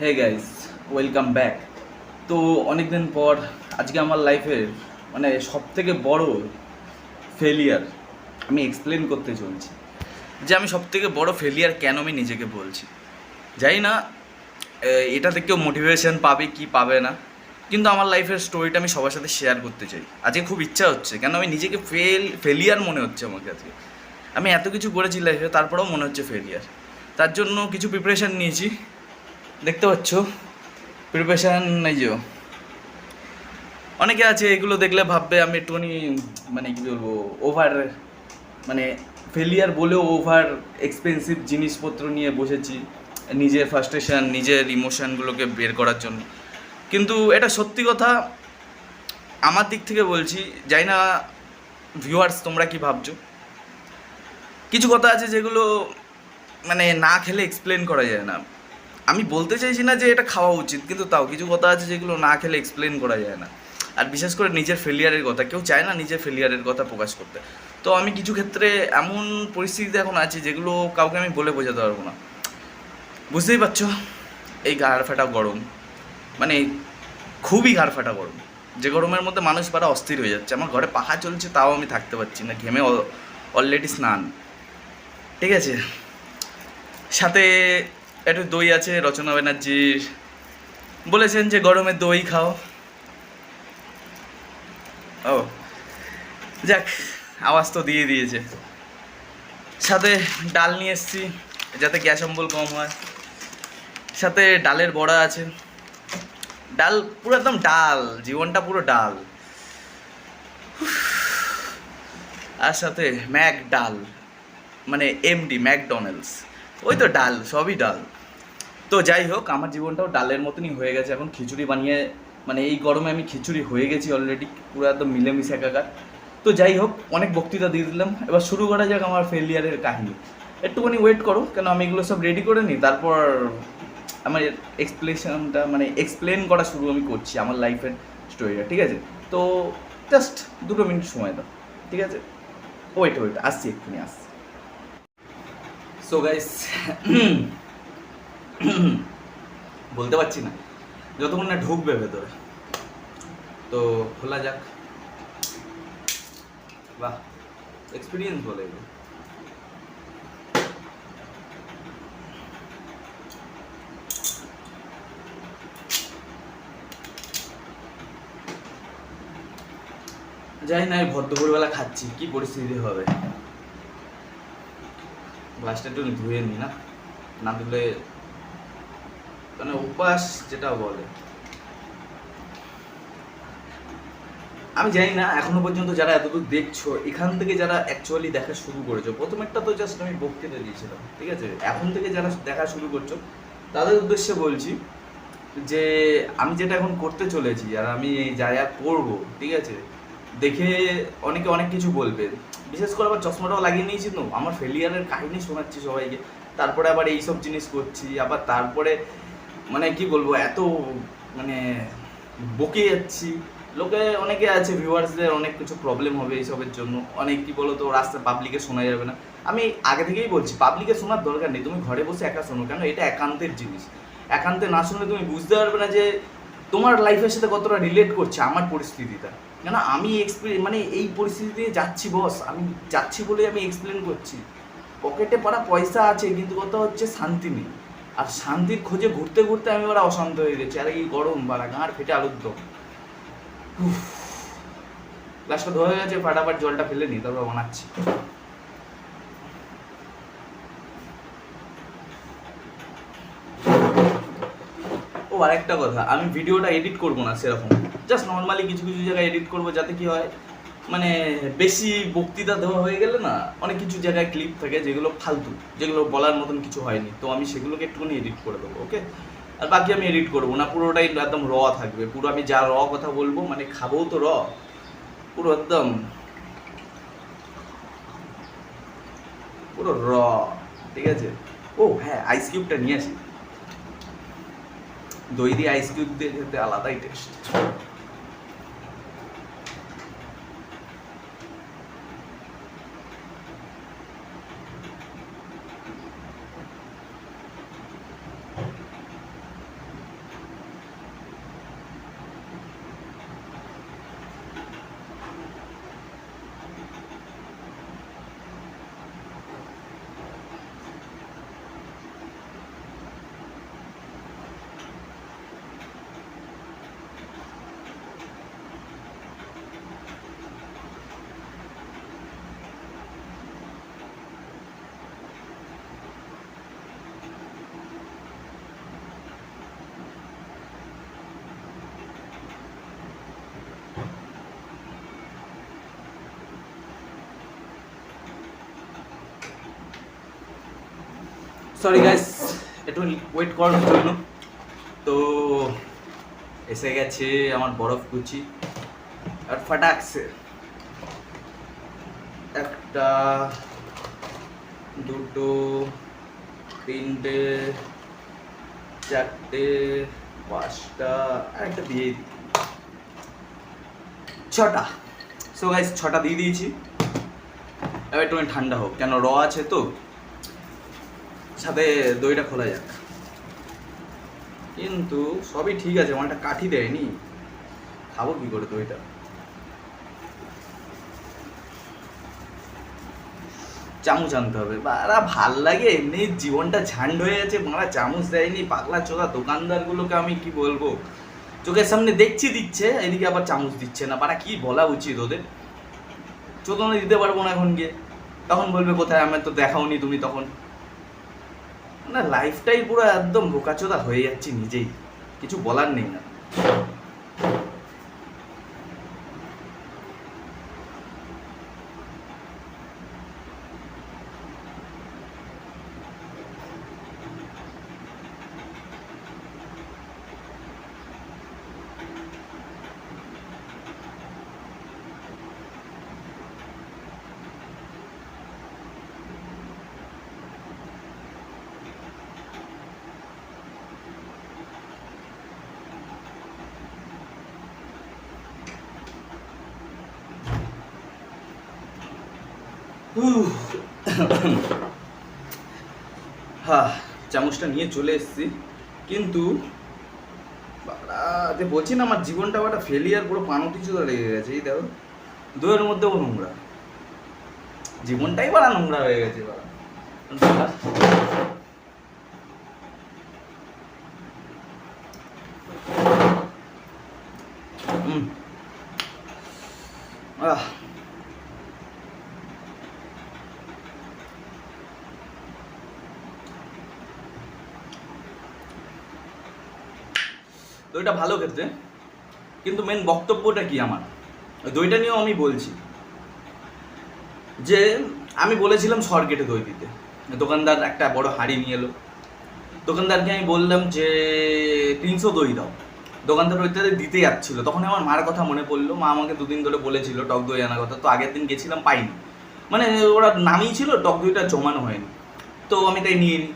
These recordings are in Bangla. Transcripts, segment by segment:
হে গাইস ওয়েলকাম ব্যাক তো অনেক দিন পর আজকে আমার লাইফের মানে সবথেকে বড় ফেলিয়ার আমি এক্সপ্লেন করতে চলছি। যে আমি সব থেকে বড় ফেলিয়ার কেন আমি নিজেকে বলছি। জানি না এ, এটাতে কেউ মোটিভেশন পাবে কি পাবে না কিন্তু আমার লাইফের স্টোরিটা আমি সবার সাথে শেয়ার করতে চাই। আজকে খুব ইচ্ছা হচ্ছে কেন আমি নিজেকে ফেল ফেলিয়ার মনে হচ্ছে আমাকে আজকে। আমি এত কিছু করেছি লাইফে তারপরেও মনে হচ্ছে ফেলিয়ার তার জন্য কিছু প্রিপারেশান নিয়েছি। দেখতে পাচ্ছ? প্রিপারেশান এই যে। অনেকে আছে, এগুলো দেখলে ভাববে আমি একটুখানি মানে কি বলব ওভার মানে ফেলিয়ার বলেও ওভার এক্সপেন্সিভ জিনিসপত্র নিয়ে বসেছি, নিজের ফার্স্ট্রেশন নিজের ইমোশনগুলোকে বের করার জন্য। কিন্তু এটা সত্যি কথা, আমার দিক থেকে বলছি, যাই না ভিউয়ার্স তোমরা কি ভাবছ? কিছু কথা আছে যেগুলো মানে না খেলে এক্সপ্লেন করা যায় না। আমি বলতে চাইছি না যে এটা খাওয়া উচিত, কিন্তু তাও কিছু কথা আছে যেগুলো না খেলে এক্সপ্লেন করা যায় না। আর বিশেষ করে নিজের ফেলিয়ারের কথা, কেউ চায় না নিজের ফেলিয়ারের কথা প্রকাশ করতে। তো আমি কিছু ক্ষেত্রে এমন পরিস্থিতিতে এখন আছি যেগুলো কাউকে আমি বলে বোঝাতে পারব না। বুঝতেই পারছ? এই গাড় ফাটা গরম মানে খুবই ঘাড় ফাটা গরম। যে গরমের মধ্যে মানুষ পারা অস্থির হয়ে যাচ্ছে। আমার ঘরে পাহা চলছে, তাও আমি থাকতে পারছি না। ঘেমে অলরেডি স্নান। ঠিক আছে? সাথে একটু দই আছে, রচনা ব্যানার্জির বলেছেন যে গরমে দই খাও। ও, যাক, আওয়াজ তো দিয়ে দিয়েছে। সাথে ডাল নিয়ে এসছি, যাতে গ্যাস অম্বল কম হয়। সাথে ডালের বড়া আছে। ডাল পুরো একদম ডাল, জীবনটা পুরো ডাল। আর সাথে ম্যাক ডাল মানে এমডি, ম্যাকডোনাল্ডস। ওই তো ডাল, সবই ডাল। তো যাই হোক, আমার জীবনটাও ডালের মতনই হয়ে গেছে। এখন খিচুড়ি বানিয়ে মানে এই গরমে আমি খিচুড়ি হয়ে গেছি অলরেডি পুরো একদম মিলেমিশে একাকার। তো যাই হোক, অনেক বক্তৃতা দিয়ে দিলাম। এবার শুরু করা যাক আমার ফেলিয়ারের কাহিনী। একটুখানি ওয়েট করো, কেন আমি এগুলো সব রেডি করে নিই? তারপর আমার এক্সপ্লেশনটা মানে এক্সপ্লেন করা শুরু আমি করছি আমার লাইফের স্টোরিটা ঠিক আছে? তো জাস্ট দুটো মিনিট সময় দাও, ঠিক আছে? ওয়েট ওয়েট আসছি, এক্ষুনি আসছি। সো গাইস বলতে পারছি না। যতক্ষণ না ঢুকবে ভেতরে। তো খোলা যাক। বাহ এক্সপিরিয়েন্স বলে এগুলো। জানি না ভর দুপুরবেলা খাচ্ছি। কি পরিস্থিতি হবে? গ্লাসটা একটু ধুয়ে নি না? না ধুলে মানে উপাস যেটা বলে। আমি জানি না, এখনও পর্যন্ত যারা এতদূর দেখছ, এখান থেকে যারা অ্যাকচুয়ালি দেখা শুরু করেছ, প্রথম একটা তো জাস্ট আমি বক্তৃতা দিয়েছিলাম, ঠিক আছে? এখন থেকে যারা দেখা শুরু করছ, তাদের উদ্দেশ্যে বলছি যে আমি যেটা এখন করতে চলেছি আর আমি যা যা করব, ঠিক আছে? দেখে অনেকে অনেক কিছু বলবে। বিশেষ করে আবার চশমাটাও লাগিয়ে নিয়েছি তো, আমার ফেলিয়ারের কাহিনী শোনাচ্ছি সবাইকে। তারপরে আবার এইসব জিনিস করছি, আবার তারপরে মানে কি বলব, এত মানে বকে যাচ্ছি। লোকে অনেকে আছে, ভিউয়ার্সদের অনেক কিছু প্রবলেম হবে এইসবের জন্য। অনেক কি বলো তো রাস্তা পাবলিকে শোনা যাবে না। আমি আগে থেকেই বলছি পাবলিকে শোনার দরকার নেই। তুমি ঘরে বসে একা শোনো কেন? এটা একান্তের জিনিস। একান্তে না শুনলে তুমি বুঝতে পারবে না যে তোমার লাইফের সাথে কতটা রিলেট করছে আমার পরিস্থিতিটা। কেন আমি এক্সপ্লেন মানে এই পরিস্থিতি দিয়ে যাচ্ছি বস আমি যাচ্ছি বলে আমি এক্সপ্লেন করছি। পকেটে পড়া পয়সা আছে, কিন্তু কথা হচ্ছে শান্তি নেই। আর শান্তির খোঁজে ঘুরতে ঘুরতে আমি ওরা অশান্ত হয়ে গেছি। আর এই গরম, বাড়া, গাঁড় ফেটে আলুর দম। গ্লাসটা হয়ে গেছে, ফাটাফাট জলটা ফেলে নি তারপর বানাচ্ছি। ও, আরেকটা কথা, আমি ভিডিওটা এডিট করব না সেরকম। জাস্ট নর্মালি কিছু কিছু জায়গায় এডিট করব যাতে কি হয় মানে বেশি বক্তৃতা দেওয়া হয়ে গেলে না, অনেক কিছু জায়গায় ক্লিপ থাকে যেগুলো ফালতু, যেগুলো বলার মতন কিছু হয়নি। তো আমি সেগুলোকে একটুখানি এডিট করে দেবো ওকে আর বাকি আমি এডিট করব না, পুরোটাই একদম র থাকবে। পুরো আমি যা র কথা বলব মানে খাব তো র পুরো একদম, পুরো র ঠিক আছে? ও হ্যাঁ আইস কিউবটা নিয়ে আসি। দই দিয়ে আইস কিউব দিয়ে খেতে আলাদাই টেস্ট সরি গাইস একটু ওয়েট করার জন্য। তো এসে গেছে আমার বরফ কুচি আর ফাটাকছে। একটা, দুটো, তিনটে, চারটে, পাঁচটা, একটা দিয়ে ছটা। সো গাইস ছটা দিয়ে দিয়েছি। এবার একটু ঠান্ডা হোক। কেন র আছে তো? সাথে দইটা খোলা যাক। কিন্তু সবই ঠিক আছে একটা কাঠি দেয়নি। খাব কি করে দইটা? চামচ আনতে হবে। বারা ভালো লাগে, এমনি জীবনটা ঝান্ড হয়ে আছে মারা চামচ দেয়নি, পাগলা চোদা দোকানদারগুলোকে আমি কি বলব? চোখের সামনে দেখছি দিচ্ছে, এদিকে আবার চামচ দিচ্ছে না। পারা কি বলা উচিত ওদের? চোদনে দিতে পারব না এখন গিয়ে। তখন বলবে, কোথায়? আমার তো দেখাওনি তুমি তখন। না লাইফটাই পুরো একদম বোকাচোদা হয়ে যাচ্ছি নিজেই। কিছু বলার নেই না। হ্যাঁ চামচটা নিয়ে চলে এসেছি। কিন্তু যে বলছি না, আমার জীবনটা একটা ফেলিয়ার পুরো পানতি চুদা লেগে গেছে, এই দেখো। দইয়ের মধ্যেও নোংরা। জীবনটাই বাড়া নোংরা হয়ে গেছে, বাড়া। দইটা ভালো খেতে কিন্তু মেন বক্তব্যটা কি আমার? দইটা নিয়েও আমি বলছি। যে আমি বলেছিলাম সরগেটে দই দিতে দোকানদার একটা বড় হাঁড়ি নিয়ে এলো। দোকানদারকে আমি বললাম যে, তিনশো দই দাও। দোকানদার ওইটাতে দিতে যাচ্ছিল। তখন আমার মার কথা মনে পড়ল। মা আমাকে দুদিন ধরে বলেছিল, টক দই আনার কথা। তো আগের দিন গেছিলাম, পাইনি। মানে ওরা নামিয়ে ছিল, টক দইটা জমানো হয়নি। তো আমি তাই নিয়ে নিই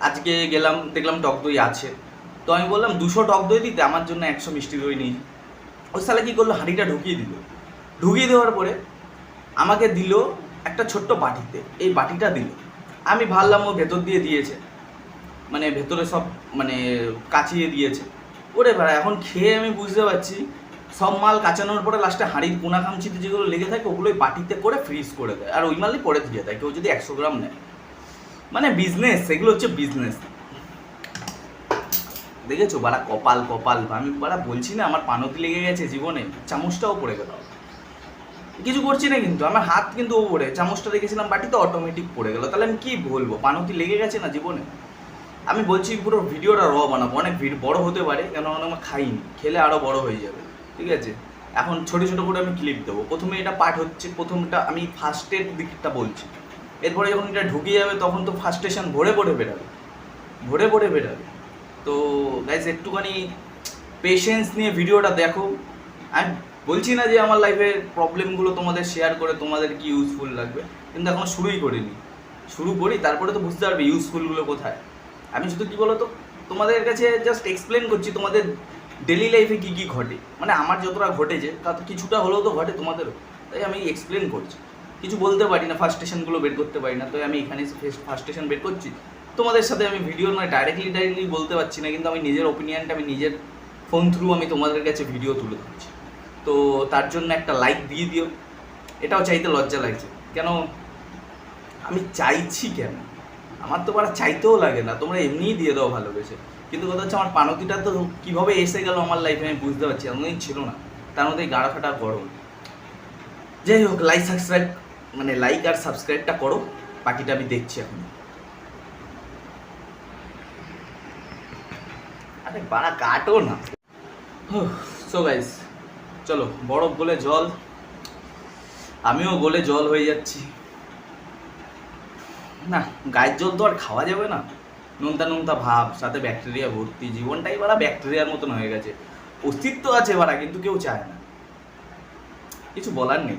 আজকে গেলাম, দেখলাম টক দই আছে। তো আমি বললাম, দুশো টক দই দিতে, আমার জন্য একশো মিষ্টি দই নিই ওই সালে কী করল? হাঁড়িটা ঢুকিয়ে দিল। ঢুকিয়ে দেওয়ার পরে আমাকে দিল একটা ছোট্ট বাটিতে। এই বাটিটা দিল। আমি ভাবলাম ও ভেতর দিয়ে দিয়েছে। মানে ভেতরে সব মানে কাচিয়ে দিয়েছে। ওরে ভাড়া এখন খেয়ে আমি বুঝতে পারছি। সব মাল কাচানোর পরে লাস্টে হাঁড়ির কোনা খামচিতে যেগুলো লেগে থাকে, ওগুলোই বাটিতে করে ফ্রিজ করে দেয়। আর ওই মালই পরে দিয়ে দেয়। কেউ যদি একশো গ্রাম নেয়। মানে বিজনেস সেগুলো হচ্ছে বিজনেস দেখেছ? বাড়া কপাল কপাল। আমি বাড়া বলছি না, আমার পানতি লেগে গেছে জীবনে, চামচটাও পড়ে গেল। কিছু করছি না কিন্তু, আমার হাত কিন্তু ওপরে চামচটা রেখেছিলাম বাটিতে অটোমেটিক পড়ে গেল। তাহলে আমি কী বলব? পানতি লেগে গেছে না জীবনে? আমি বলছি পুরো ভিডিওটা র বানাবো। অনেক ভিড় বড় হতে পারে, কেন আমি খাইনি। খেলে আরও বড় হয়ে যাবে। ঠিক আছে? এখন ছোটো ছোটো করে আমি ক্লিপ দেবো। প্রথমে এটা পার্ট হচ্ছে, প্রথমটা আমি ফার্স্টের দিকটা বলছি। এরপরে যখন এটা ঢুকে যাবে, তখন তো ফার্স্ট স্টেশন ভরে ভরে বেরাবে। ভরে ভরে বেরাবে। তো গাইজ একটুখানি পেশেন্স নিয়ে ভিডিওটা দেখো। আমি বলছি না যে আমার লাইফের প্রবলেমগুলো তোমাদের শেয়ার করে তোমাদের কি ইউজফুল লাগবে। কিন্তু এখন শুরুই করিনি। শুরু করি, তারপরে তো বুঝতে পারবে ইউজফুলগুলো কোথায়। আমি শুধু কি বলো তো তোমাদের কাছে জাস্ট এক্সপ্লেন করছি তোমাদের ডেলি লাইফে কি কি ঘটে। মানে আমার যতটা ঘটেছে তা তো কিছুটা হলেও তো ঘটে তোমাদেরও। তাই আমি এক্সপ্লেন করছি। কিছু বলতে পারি না ফার্স্ট স্টেশনগুলো বের করতে পারি না। তাই আমি এখানে ফার্স্ট স্টেশন বের করছি। তোমাদের সাথে আমি ভিডিও নয় ডাইরেক্টলি ডাইরেক্টলি বলতে পারছি না, কিন্তু আমি নিজের ওপিনিয়নটা আমি নিজের ফোন থ্রু আমি তোমাদের কাছে ভিডিও তুলে ধরছি। তো তার জন্য একটা লাইক দিয়ে দিও। এটাও চাইতে লজ্জা লাগছে। কেন? আমি চাইছি কেন? আমার তো পারা চাইতেও লাগে না। তোমরা এমনিই দিয়ে দাও ভালোবেসে। কিন্তু কথা হচ্ছে, আমার পানতিটা তো কীভাবে এসে গেল আমার লাইফে আমি বুঝতে পারছি এমনই ছিল না। তার মধ্যে গাড়া ফাটা গরম। যাই হোক লাইক সাবস্ক্রাইব মানে লাইক আর সাবস্ক্রাইবটা করো। বাকিটা আমি দেখছি এখন। আরে বাড়া কাটো না। সো গাইস চলো, বরফ গলে জল। আমিও গলে জল হয়ে যাচ্ছি। না, গায়ের জল তো আর খাওয়া যাবে না। নোনতা নোনতা ভাব, সাথে ব্যাকটেরিয়া ভর্তি। জীবনটাই বারা ব্যাকটেরিয়ার মতন হয়ে গেছে। অস্তিত্ব আছে বারা কিন্তু কেউ চায় না। কিছু বলার নেই।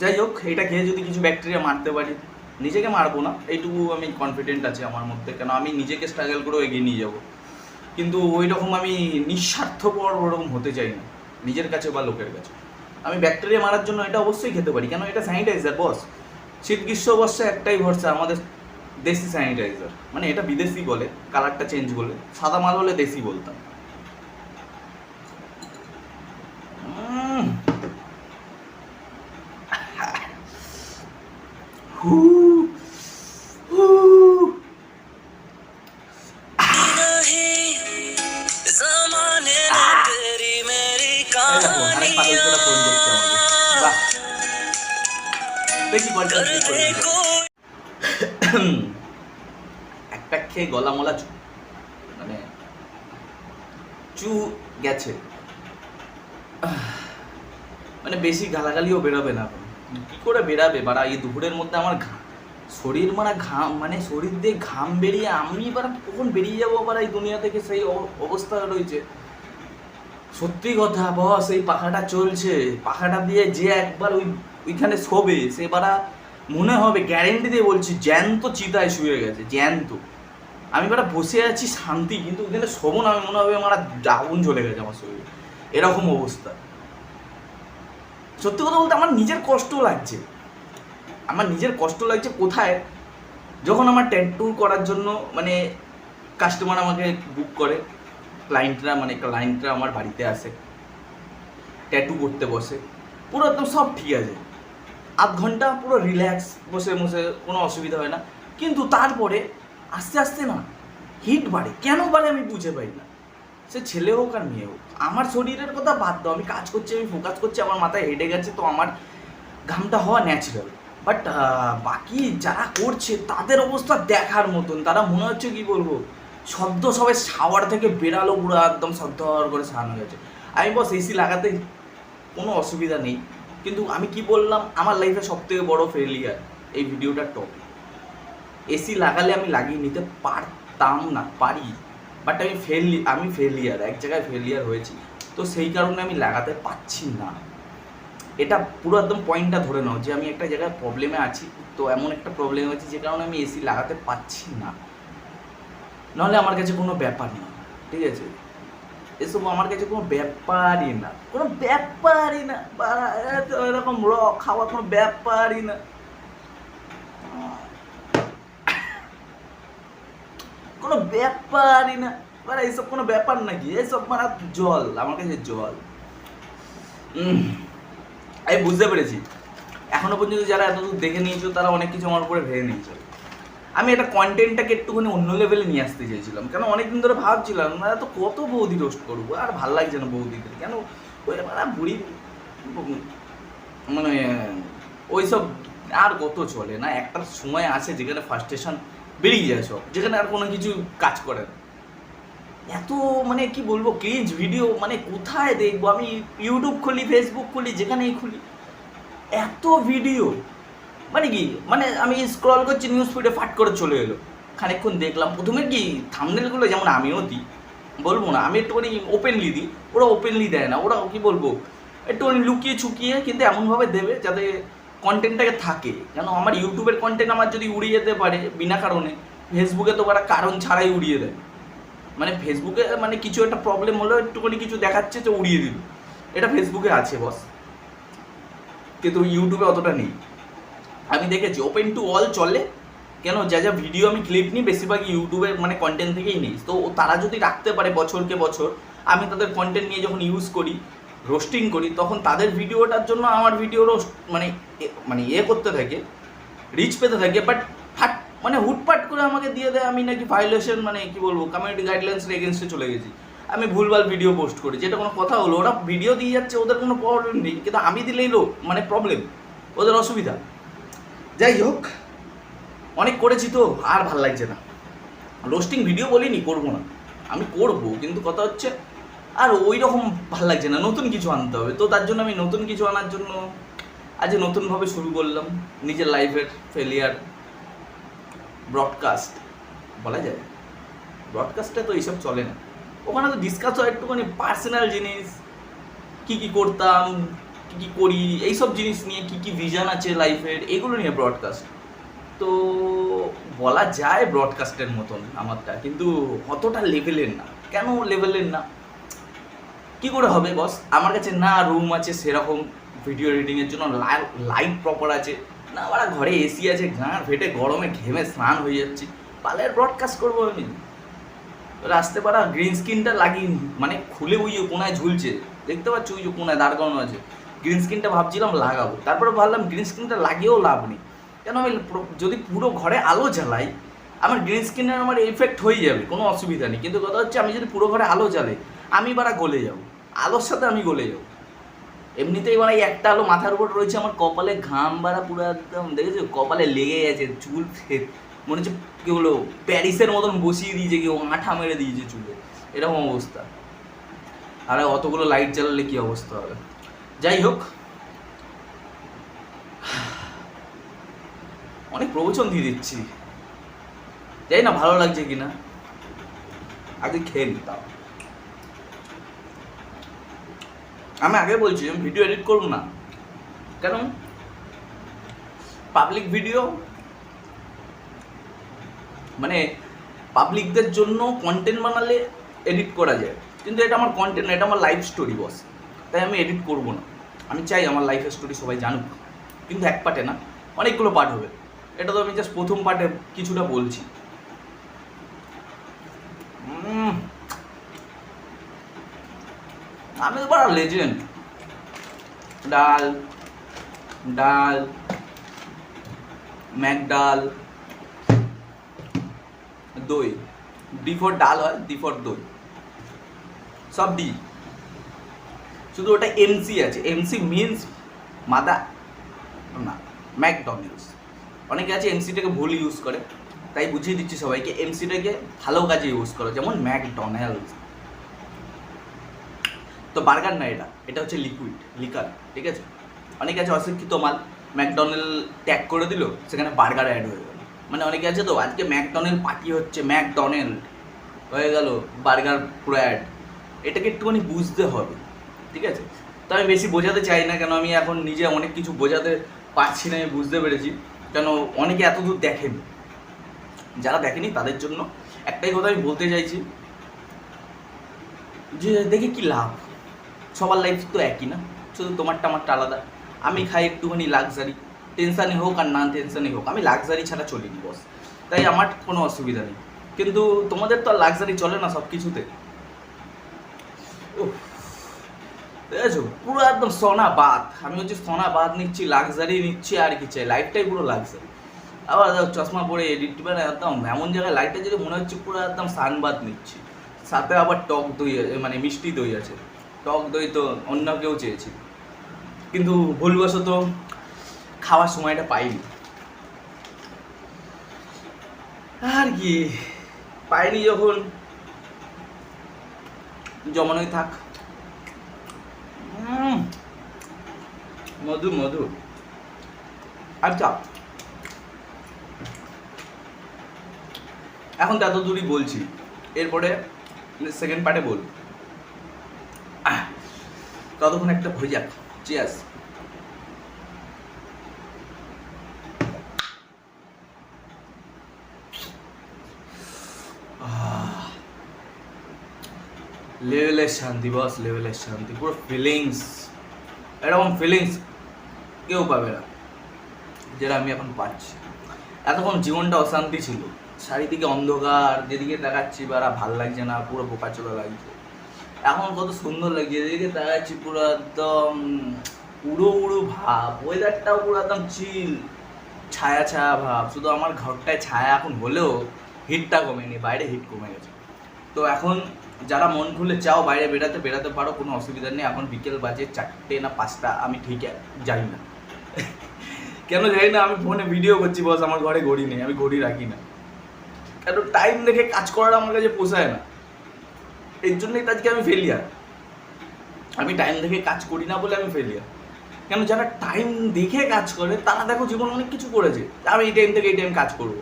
যাই হোক এটা খেয়ে যদি কিছু ব্যাকটেরিয়া মারতে পারি, নিজেকে মারবো না। এইটুকু আমি কনফিডেন্ট আছে আমার মধ্যে। কেন, আমি নিজেকে স্ট্রাগল করেও এগিয়ে নিয়ে যাব। কিন্তু ওই রকম আমি নিঃস্বার্থপর ওরকম হতে চাই না, নিজের কাছে বা লোকের কাছে। আমি ব্যাকটেরিয়া মারার জন্য এটা অবশ্যই খেতে পারি, কেন এটা স্যানিটাইজার বস শীত গ্রীষ্ম, বর্ষা একটাই ভরসা, আমাদের দেশি স্যানিটাইজার মানে এটা বিদেশি বলে কালারটা চেঞ্জ বলে। সাদা মাল হলে দেশি বলতাম। বেশি গালাগালিও বেরোবে না। কি করে বেরাবে? বাড়া, এই দুপুরের মধ্যে আমার ঘা- শরীর মানে ঘাম মানে শরীর দিয়ে ঘাম বেরিয়ে আমি এবার কখন বেরিয়ে যাব আবার এই দুনিয়া থেকে? সেই অব- অবস্থা রয়েছে। সত্যি কথা, বস, এই পাখাটা চলছে। পাখাটা দিয়ে যে একবার ওই ওইখানে শোবে, সে বারা মনে হবে গ্যারেন্টি দিয়ে বলছি, জ্যান্ত চিতায় শুয়ে গেছে, জ্যান্ত। আমি বারা বসে আছি শান্তি, কিন্তু ওইখানে শোবো না, আমি মনে হবে আমার আগুন চলে গেছে আমার শরীরে। এরকম অবস্থা। সত্যি কথা বলতে আমার নিজের কষ্ট লাগছে। আমার নিজের কষ্ট লাগছে কোথায়? যখন আমার ট্যাটু করার জন্য মানে কাস্টমার আমাকে বুক করে ক্লায়েন্টরা মানে ক্লায়েন্টরা আমার বাড়িতে আসে ট্যাটু করতে বসে, পুরো একদম সব ঠিক আছে। আধ ঘণ্টা পুরো রিল্যাক্স বসে বসে, কোনো অসুবিধা হয় না। কিন্তু তারপরে আস্তে আস্তে না হিট বাড়ে। কেন বাড়ে আমি বুঝে পাই না। সে ছেলে হোক আর মেয়ে হোক, আমার শরীরের কথা বাদ দাও, আমি কাজ করছি, আমি ফোকাস করছি, আমার মাথায় হেডে গেছে তো আমার ঘামটা হওয়া ন্যাচারাল বাট বাকি যারা করছে, তাদের অবস্থা দেখার মতন, তারা মনে হচ্ছে কি বলব? সদ্য সবাই শাওয়ার থেকে বেরালো, পুরো একদম সদ্য করে সারানো গেছে। আমি বস এসি লাগাতে কোনো অসুবিধা নেই, কিন্তু আমি কি বললাম? আমার লাইফে সব থেকে বড় ফেলিয়ার এই ভিডিওটার টপিক এসি লাগালে আমি লাগিয়ে নিতে পারতাম না, পারি। বাট আমি ফেল আমি ফেলিয়ার এক জায়গায় ফেলিয়ার হয়েছি। তো সেই কারণে আমি লাগাতে পারছি না। এটা পুরো একদম পয়েন্টটা ধরে নাও যে আমি একটা জায়গায় প্রবলেমে আছি, তো এমন একটা প্রবলেম হয়েছে যে কারণে আমি এসি লাগাতে পারছি না। নাহলে আমার কাছে কোনো ব্যাপার না ঠিক আছে? এসব আমার কাছে কোনো ব্যাপারই না। কোনো ব্যাপারই না বা এরকম র খাওয়া কোনো ব্যাপারই না। কোনো ব্যাপারই না। মানে এইসব কোনো ব্যাপার নাকি? এইসব মানে জল, আমার কাছে জল। আমি বুঝতে পেরেছি। এখনও পর্যন্ত যারা এতদূর দেখে নিয়েছো, তারা অনেক কিছু আমার উপরে ভেবে নিয়েছো। আমি একটা কন্টেন্টটাকে একটুখানি অন্য লেভেলে নিয়ে আসতে চাইছিলাম। কেন? অনেকদিন ধরে ভাবছিলাম, না, তো কত বৌদি রোস্ট করব? আর ভালো লাগছে না বৌদিদের। কেন? ওই মানে বুড়ি মানে ওইসব আর কত চলে না? একটা সময় আছে যেখানে ফার্স্টেশন বেরিয়ে যায় সব যেখানে আর কোনো কিছু কাজ করে না। এত মানে কি বলব ক্রিঞ্জ ভিডিও মানে কোথায় দেখব? আমি ইউটিউব খুলি ফেসবুক খুলি, যেখানেই খুলি। এত ভিডিও মানে কি? মানে আমি স্ক্রল করছি নিউজ ফিডে ফাট করে চলে এলো। খানিকক্ষণ দেখলাম। প্রথমে কি থামনেলগুলো যেমন আমিও দিই, বলব না, আমি একটুখানি ওপেনলি দিই। ওরা ওপেনলি দেয় না। ওরা কি বলব? একটুখানি লুকিয়ে ছুকিয়ে কিন্তু এমনভাবে দেবে যাতে কন্টেন্টটাকে থাকে। কেন? আমার ইউটিউবের কন্টেন্ট আমার যদি উড়িয়ে যেতে পারে বিনা কারণে ফেসবুকে তো ওরা কারণ ছাড়াই উড়িয়ে দেয়। মানে ফেসবুকে মানে কিছু একটা প্রবলেম হলো একটুখানি কিছু দেখাচ্ছে তো উড়িয়ে দিল। এটা ফেসবুকে আছে বস কিন্তু ইউটিউবে অতটা নেই। আমি দেখেছি ওপেন টু অল চলে। কেন? যা যা ভিডিও আমি ক্লিপ নিই, বেশিরভাগ ইউটিউবের মানে কন্টেন্ট থেকেই নিই। তো তারা যদি রাখতে পারে বছরকে বছর, আমি তাদের কন্টেন্ট নিয়ে যখন ইউজ করি রোস্টিং করি, তখন তাদের ভিডিওটার জন্য আমার ভিডিও রোস্ট মানে মানে ইয়ে করতে থাকে রিচ পেতে থাকে বাট ফাট মানে হুটপাট করে আমাকে দিয়ে দেয়, আমি নাকি ভাইলেশন মানে কি বলব কমিউনিটি গাইডলাইন্সের এগেনস্টে চলে গেছি। আমি ভুলভাল ভিডিও পোস্ট করি, যেটা কোনো কথা হলো, ওরা ভিডিও দিয়ে যাচ্ছে, ওদের কোনো প্রবলেম নেই, কিন্তু আমি দিলেই লো মানে প্রবলেম ওদের অসুবিধা। যাই হোক, অনেক করেছি তো, আর ভালো লাগছে না। রোস্টিং ভিডিও বলিনি, করব না। আমি করব, কিন্তু কথা হচ্ছে আর ওই রকম ভালো লাগছে না, নতুন কিছু আনতে হবে। তো তার জন্য আমি নতুন কিছু আনার জন্য আজ নতুনভাবে শুরু করলাম, নিজের লাইফের ফেলিয়ার ব্রডকাস্ট বলা যায়। ব্রডকাস্টে তো এইসব চলে না। ওখানে তো ডিসকাস হয় একটুখানি পার্সোনাল জিনিস, কি কি করতাম, কি কি করি, এইসব জিনিস নিয়ে কি কি ভিশন আছে লাইফের এগুলো নিয়ে ব্রডকাস্ট তো বলা যায় ব্রডকাস্টের মতন আমারটা, কিন্তু অতটা লেভেলের না। কেন লেভেলের না? কি করে হবে বস আমার কাছে না রুম আছে সেরকম ভিডিও এডিটিংয়ের জন্য লাইট প্রপার আছে। না আমার ঘরে এসি আছে, গাঁড় ফেটে গরমে ঘেমে স্নান হয়ে যাচ্ছি। পালে ব্রডকাস্ট করব আমি। রাস্তে পারা গ্রিন স্ক্রিনটা লাগিয়ে মানে খুলে ওই কোনায় ঝুলছে। দেখতে পাচ্ছ ওই যে কোনায় দাঁড় করানো আছে। গ্রিন স্ক্রিনটা ভাবছিলাম লাগাবো। তারপরে ভাবলাম গ্রিন স্ক্রিনটা লাগিয়েও লাভ নেই। কেন আমি যদি পুরো ঘরে আলো জ্বালাই, আমার গ্রিন স্ক্রিনের আমার এফেক্ট হয়ে যাবে, কোনো অসুবিধা নেই। কিন্তু কথা হচ্ছে, আমি যদি পুরো ঘরে আলো জ্বালাই, আমি বারা গলে যাব। আলোর সাথে আমি গলে যাব। এমনিতেই মানে একটা আলো মাথার উপর রয়েছে, আমার কপালে ঘাম বাড়া পুরো একদম, দেখেছ? কপালে লেগে গেছে, চুল মনে হচ্ছে কি হলো প্যারিসের মতন বসিয়ে দিয়েছে, কেউ আঠা মেরে দিয়েছে চুলে। এরকম অবস্থা। আরে অতগুলো লাইট জ্বালালে কি অবস্থা হবে? যাই হোক। অনেক প্রবচন দিয়ে দিচ্ছি। যাই না ভালো লাগছে কিনা। আগে খেয়ে নিতাম। আমি আগে বলছি, আমি ভিডিও এডিট করব না। কেন? পাবলিক ভিডিও মানে পাবলিকদের জন্য কন্টেন্ট বানালে এডিট করা যায়। কিন্তু এটা আমার কন্টেন্ট না, এটা আমার লাইফ স্টোরি বস তাই আমি এডিট করব না। আমি চাই আমার লাইফের স্টোরি সবাই জানুক। কিন্তু এক পার্টে না, অনেকগুলো পার্ট হবে। এটা তো আমি জাস্ট প্রথম পার্টে কিছুটা বলছি। আমি তো বড় লেজেন্ড ডাল ডাল ম্যাকডাল দই। ডি ফর ডাল হয় ডি ফর দই। সব ডি শুধু ওটা এমসি আছে। এমসি মিনস মাদা না, ম্যাকডোনাল্ডস। অনেকে আছে এমসিটাকে ভুল ইউজ করে। তাই বুঝিয়ে দিচ্ছি সবাইকে। এমসিটাকে ভালো কাজে ইউজ করো। যেমন ম্যাকডোনাল্ডস। তো বার্গার না এটা এটা হচ্ছে লিকুইড লিকার ঠিক আছে? অনেকে আছে অশিক্ষিত মাল, ম্যাকডোনাল্ড ট্যাগ করে দিল, সেখানে বার্গার অ্যাড হয়ে গেল। মানে অনেকে আছে তো, আজকে ম্যাকডোনাল্ড পার্টি হচ্ছে ম্যাকডোনাল্ড, হয়ে গেল, বার্গার পুরো অ্যাড এটাকে একটুখানি বুঝতে হবে, ঠিক আছে? তো আমি বেশি বোঝাতে চাই না, কেন আমি এখন নিজে অনেক কিছু বোঝাতে পারছি না, আমি বুঝতে পেরেছি। কেন অনেকে এত দূর দেখেনি। যারা দেখেনি, তাদের জন্য একটাই কথা আমি বলতে চাইছি, যে দেখে কি লাভ? সবার লাইফ তো একই না? শুধু তোমারটা আমারটা আলাদা। আমি খাই একটুখানি লাক্সারি টেনশানই হোক আর না টেনশানই হোক, আমি লাক্সারি ছাড়া চলিনি বস তাই আমার কোনো অসুবিধা নেই। কিন্তু তোমাদের তো আর লাক্সারি চলে না সব কিছুতে দেখেছ? পুরো একদম সোনা বাদ আমি হচ্ছে সোনা বাদ নিচ্ছি লাক্সারি নিচ্ছি, আর কি চাই? লাইফটাই পুরো লাক্সারি আবার চশমা পরে এডিট মানে একদম এমন জায়গায় লাইটটা যদি মনে হচ্ছে পুরো একদম সানবাদ নিচ্ছি। সাথে আবার টক দই মানে মিষ্টি দই আছে। টক দই তো অন্য কেউ চেয়েছি কিন্তু ভুলবশত খাওয়ার সময়টা পাইনি। আর কি পাইনি যখন। জমানোই থাক। মধু মধু। আচ্ছা এখন তো এত দূরই বলছি। এরপরে সেকেন্ড পার্টে বল আহ, ততক্ষণ একটা হয়ে যাক চিয়াস লেভেলের শান্তি বস লেভেলের শান্তি, পুরো ফিলিংস এরকম ফিলিংস কেউ পাবে না, যেটা আমি এখন পাচ্ছি। এতক্ষণ জীবনটা অশান্তি ছিল, চারিদিকে অন্ধকার, যেদিকে তাকাচ্ছি, বারা ভালো লাগছে না, পুরো বোকাচোরা লাগছে। এখন কত সুন্দর লাগছে যেদিকে তাকাচ্ছি পুরো একদম উড়ো উড়ো ভাব ওয়েদারটাও পুরো একদম চিল ছায়া ছায়া ভাব, শুধু আমার ঘরটায় ছায়া এখন হলেও হিটটা কমেনি, বাইরে হিট কমে গেছে। তো এখন যারা মন খুলে চাও বাইরে বেরাতে বেরাতে পারো, কোনো অসুবিধা নেই, এখন বিকেল বাজে চারটে না পাঁচটা, আমি ঠিক যাই না। কেন জানি না, আমি ফোনে ভিডিও করছি বস আমার ঘরে ঘড়ি নেই, আমি ঘড়ি রাখি না। কেন টাইম দেখে কাজ করাটা আমার কাছে পোষায় না। এর জন্যই আজকে আমি ফেলিয়ার আমি টাইম দেখে কাজ করি না বলে আমি ফেলিয়ার কেন? যারা টাইম দেখে কাজ করে, তারা দেখো জীবন অনেক কিছু করেছে। আমি এই টাইম থেকে এই টাইম কাজ করব।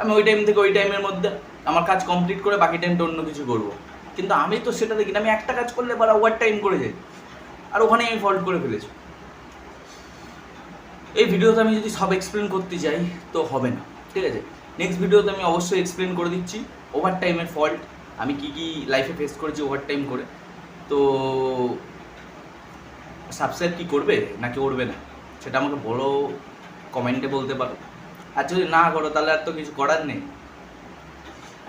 আমি ওই টাইম থেকে ওই টাইমের মধ্যে আমার কাজ কমপ্লিট করে বাকি টাইমটা অন্য কিছু করব। কিন্তু আমি তো সেটা দেখি না আমি একটা কাজ করলে এবার ওভার টাইম করে যাই। আর ওখানে আমি ফল্ট করে ফেলেছি। এই ভিডিওতে আমি যদি সব এক্সপ্লেন করতে যাই, তো হবে না। ঠিক আছে? নেক্সট ভিডিওতে আমি অবশ্যই এক্সপ্লেন করে দিচ্ছি। ওভার টাইমের ফল্ট আমি কি কি লাইফে ফেস করেছি ওভার টাইম করে, তো সাবস্ক্রাইব কি করবে নাকি করবে না, সেটা আমাকে বলো কমেন্টে বলতে পারো। আর যদি না করো, তাহলে আর তো কিছু করার নেই।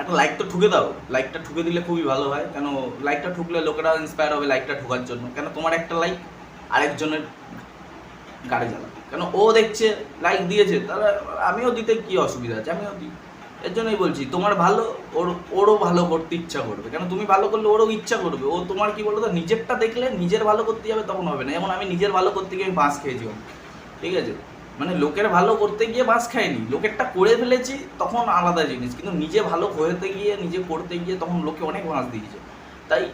একটা লাইক তো ঠুকে দাও লাইকটা ঠুকে দিলে খুবই ভালো হয়, কেন লাইকটা ঠুকলে লোকেরা ইন্সপায়ার হবে লাইকটা ঠোকার জন্য, কেন তোমার একটা লাইক আরেকজনের গাড়ি জ্বালা কেন ও দেখছে লাইক দিয়েছে, তাহলে আমিও দিতে কি অসুবিধা আছে? আমিও দিই। এর জন্যই বলছি, তোমার ভালো, ওর, ওরও ভালো করতে ইচ্ছা করবে। কেন তুমি ভালো করলে ওরও ইচ্ছা করবে। ও তোমার কি বলতো, নিজেরটা দেখলে নিজের ভালো করতে যাবে তখন হবে না। যেমন আমি নিজের ভালো করতে গিয়ে বাঁশ খেয়েছি। ঠিক আছে? মানে লোকের ভালো করতে গিয়ে বাঁশ খাইনি। লোকেরটা করে ফেলেছি, তখন আলাদা জিনিস। কিন্তু নিজে ভালো হতে গিয়ে, নিজে করতে গিয়ে তখন লোকে অনেক বাঁশ দিয়েছে। তাই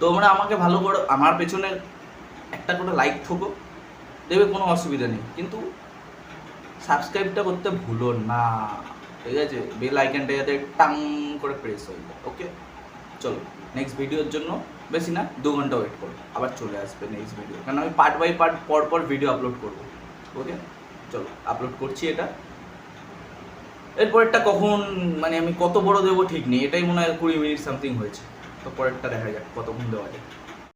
তোমরা আমাকে ভালো করে, আমার পেছনে একটা করে লাইক ঠোকো। দেবে কোনো অসুবিধা নেই। কিন্তু সাবস্ক্রাইবটা করতে ভুলো না। ঠিক আছে? বেল আইকনটা যাতে টাং করে প্রেস হয়ে যায় ওকে চলো নেক্সট ভিডিওর জন্য বেশি না, দু ঘণ্টা ওয়েট করো, আবার চলে আসবে নেক্সট ভিডিও কারণ আমি পার্ট বাই পার্ট পর পর ভিডিও আপলোড করব ওকে চলো আপলোড করছি এটা। এরপরেরটা কখন মানে আমি কত বড় দেবো ঠিক নেই, এটাই মনে হয় কুড়ি মিনিট সামথিং হয়েছে। তো পরেরটা দেখা যাক কতক্ষণ দেওয়া যায়।